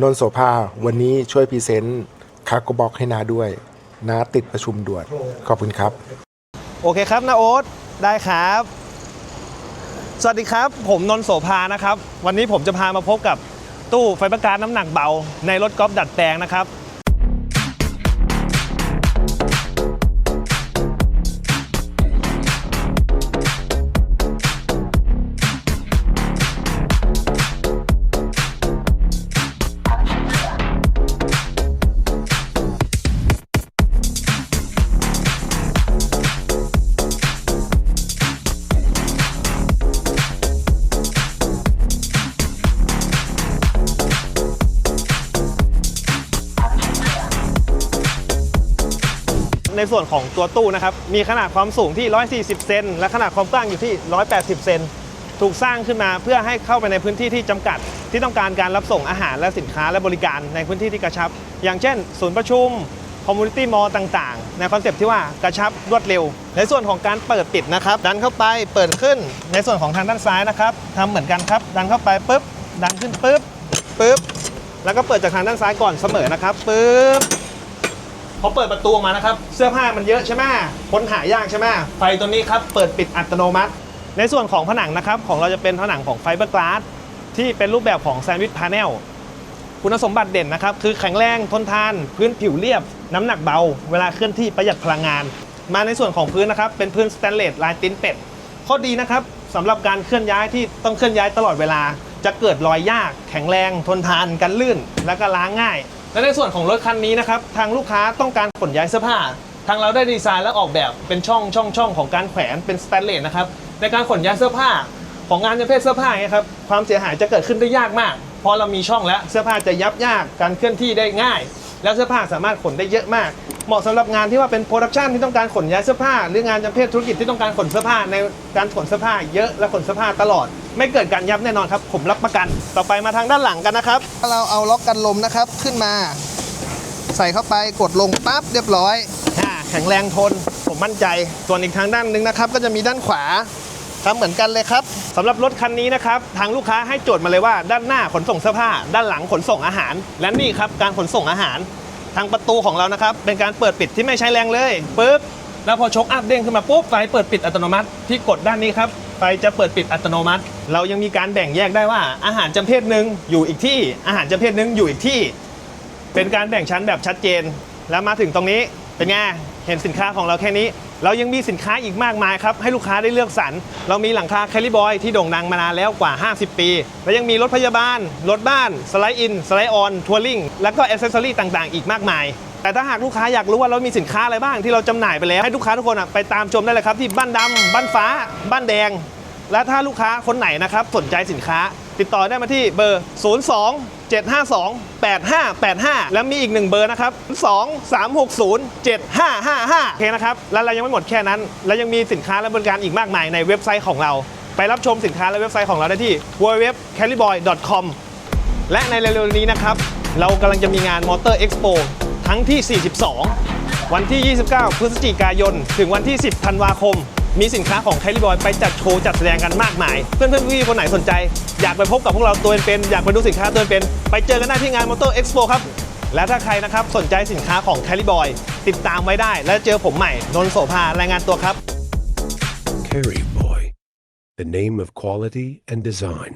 นนท์โสภาวันนี้ช่วยพรีเซนต์คาร์โกบ็อกให้นาด้วยนาติดประชุมด่วน ขอบคุณครับ โอเคครับนาโอ๊ตได้ครับ สวัสดีครับ ผมนนท์โสภานะครับ วันนี้ผมจะพามาพบกับตู้ไฟประการน้ำหนักเบา ในรถกอล์ฟดัดแปลงนะครับ ในส่วนของตัวตู้นะครับ มีขนาดความสูงที่ 140 เซน และขนาดความกว้างอยู่ที่ 180 เซน ถูกสร้างขึ้นมาเพื่อให้เข้าไปในพื้นที่ที่จำกัด ที่ต้องการการรับส่งอาหารและสินค้าและบริการในพื้นที่ที่กระชับ อย่างเช่น ศูนย์ประชุมคอมมูนิตี้มอลล์ต่างๆ ในคอนเซปที่ว่ากระชับรวดเร็ว ในส่วนของการเปิดปิดนะครับ ดันเข้าไปเปิดขึ้น ในส่วนของทางด้านซ้ายนะครับทำเหมือนกันครับ ดันเข้าไปปุ๊บ ดันขึ้นปุ๊บปุ๊บ แล้วก็เปิดจากทางด้านซ้ายก่อนเสมอนะครับปุ๊บ พอเปิดประตูออกมานะครับ เสื้อผ้ามันเยอะใช่ไหมค้นหายากใช่ไหมไฟตัวนี้ครับเปิดปิดอัตโนมัติ ในส่วนของผนังนะครับ ของเราจะเป็นผนังของไฟเบอร์กลาสที่เป็นรูปแบบของแซนด์วิชพาเนลคุณสมบัติเด่นนะครับ คือแข็งแรงทนทาน พื้นผิวเรียบ น้ำหนักเบา เวลาเคลื่อนที่ประหยัดพลังงาน มาในส่วนของพื้นนะครับ เป็นพื้นสแตนเลสลายติ้นเป็ดข้อดีนะครับสำหรับการเคลื่อนย้ายที่ต้องเคลื่อนย้ายตลอดเวลา จะเกิดรอยยาก แข็งแรง ทนทานกันลื่น และก็ล้างง่าย และในส่วนของรถคันนี้นะครับทางลูกค้าต้องการขนย้ายเสื้อผ้า ทางเราได้ดีไซน์และออกแบบเป็นช่องช่องช่องของการแขวนเป็นสแตนเลสนะครับในการขนย้ายเสื้อผ้าของงานประเภทเสื้อผ้าครับความเสียหายจะเกิดขึ้นได้ยากมากเพราะเรามีช่องแล้วเสื้อผ้าจะยับยากการเคลื่อนที่ได้ง่าย แล้วเสื้อผ้าสามารถขนได้เยอะมาก เหมาะสำหรับงานที่ว่าเป็นโปรดักชันที่ต้องการขนย้ายเสื้อผ้า หรืองานประเภทธุรกิจที่ต้องการขนเสื้อผ้าในการขนเสื้อผ้าเยอะและขนเสื้อผ้าตลอด ไม่เกิดการยับแน่นอนครับ ผมรับประกัน ต่อไปมาทางด้านหลังกันนะครับ เราเอาล็อกกันลมนะครับขึ้นมา ใส่เข้าไปกดลงปั๊บเรียบร้อยอ่าแข็งแรงทน ผมมั่นใจส่วนอีกทางด้านหนึงนะครับ ก็จะมีด้านขวาทำเหมือนกันเลยครับสำหรับรถคันนี้นะครับ ทางลูกค้าให้โจทย์มาเลยว่า ด้านหน้าขนส่งเสื้อผ้า ด้านหลังขนส่งอาหาร และนี่ครับการขนส่งอาหาร ทางประตูของเรานะครับ เป็นการเปิดปิดที่ไม่ใช้แรงเลยปุ๊บแล้วพอชกอัพเด้งขึ้นมาปุ๊บไฟเปิดปิดอัตโนมัติที่กดด้านนี้ครับไฟจะเปิดปิดอัตโนมัติ เรายังมีการแบ่งแยกได้ว่าอาหารจำเพศหนึ่งอยู่อีกที่ อาหารจำเพศหนึ่งอยู่อีกที่ เป็นการแบ่งชั้นแบบชัดเจน แล้วมาถึงตรงนี้เป็นไง เห็นสินค้าของเราแค่นี้ เรายังมีสินค้าอีกมากมายครับ ให้ลูกค้าได้เลือกสรร เรามีหลังคาแคลิบอยที่โด่งดังมานานแล้วกว่า 50 ปี และยังมีรถพยาบาล รถบ้าน สไลด์อิน สไลด์ออน ทัวริง แล้วก็อ c เซสซอรี่ต่างๆ อีกมากมาย แต่ถ้าหากลูกค้าอยากรู้ว่าเรามีสินค้าอะไรบ้างที่เราจำหน่ายไปแล้ว ให้ลูกค้าทุกคนไปตามชมได้เลยครับที่บ้านดำบ้านฟ้า บ้านแดง และถ้าลูกค้าคนไหนนะครับสนใจสินค้า ติดต่อได้มาที่เบอร์ 02 752 8585 แล้วมีอีกหนึ่งเบอร์นะครับ 2 3 6 0 7 5 5 5 โอเคนะครับ แล้วเรายังไม่หมดแค่นั้น แล้วยังมีสินค้าและบริการอีกมากมายในเว็บไซต์ของเรา ไปรับชมสินค้าและเว็บไซต์ของเราได้ที่ www.caliboy.com และในเร็วๆนี้นะครับ เรากำลังจะมีงาน Motor Expo ครั้งที่ 42 วันที่ 29 พฤศจิกายน ถึงวันที่ 10 ธันวาคม มีสินค้าของ c a l i b o y ไปจัดโชว์จัดแสดงกันมากมาย เพื่อนเพี่ๆคนไหนสนใจ อยากไปพบกับพวกเราตัวเป็นๆอยากไปดูสินค้าตัวเป็น ไปเจอกันได้ที่งาน Motor Expo ครับ และถ้าใครนะครับสนใจสินค้าของ c a l i b o y ติดตามไว้ได้ และเจอผมใหม่นนท์โสภารายงานตัวครับ Carry Boy, the name of quality and design.